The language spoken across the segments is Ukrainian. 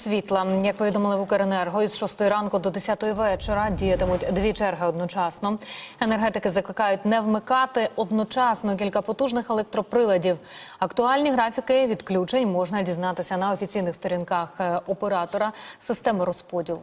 світла. Як повідомили в Укренерго, із 6 ранку до 10 вечора діятимуть дві черги одночасно. Енергетики закликають не вмикати одночасно кілька потужних електроприладів. Актуальні графіки відключень можна дізнатися на офіційних сторінках е, оператора системи розподілу.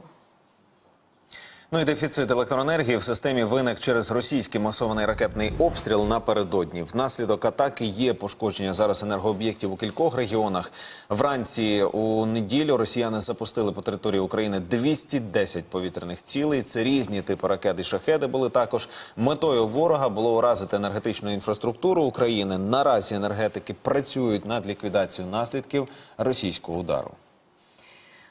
Ну і дефіцит електроенергії в системі виник через російський масований ракетний обстріл напередодні. Внаслідок атаки є пошкодження зараз енергооб'єктів у кількох регіонах. Вранці у неділю росіяни запустили по території України 210 повітряних цілей. Це різні типи ракет і шахеди були також. Метою ворога було уразити енергетичну інфраструктуру України. Наразі енергетики працюють над ліквідацією наслідків російського удару.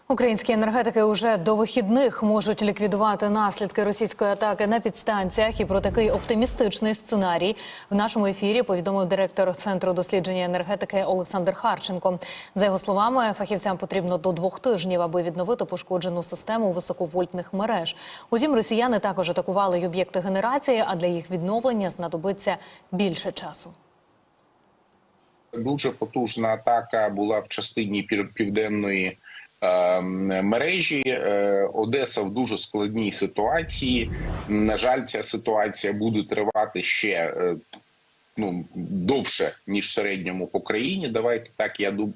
Українські енергетики уже до вихідних можуть ліквідувати наслідки російської атаки на підстанціях. І про такий оптимістичний сценарій в нашому ефірі повідомив директор центру дослідження енергетики Олександр Харченко. За його словами, фахівцям потрібно до двох тижнів, аби відновити пошкоджену систему високовольтних мереж. Утім, росіяни також атакували й об'єкти генерації, а для їх відновлення знадобиться більше часу. Дуже потужна атака була в частині пів- південної мережі. Е, Одеса в дуже складній ситуації. На жаль, ця ситуація буде тривати ще. е, Ну довше ніж в середньому по країні. Давайте так. Я дум,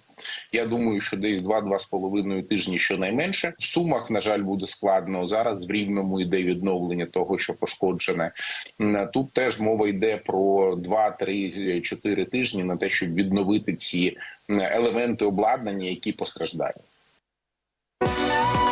я думаю, що десь два-два з половиною тижні щонайменше. В сумах на жаль буде складно. Зараз в рівному йде відновлення того, що пошкоджене. Тут теж мова йде про 2-3-4 тижні на те, щоб відновити ці елементи обладнання, які постраждають.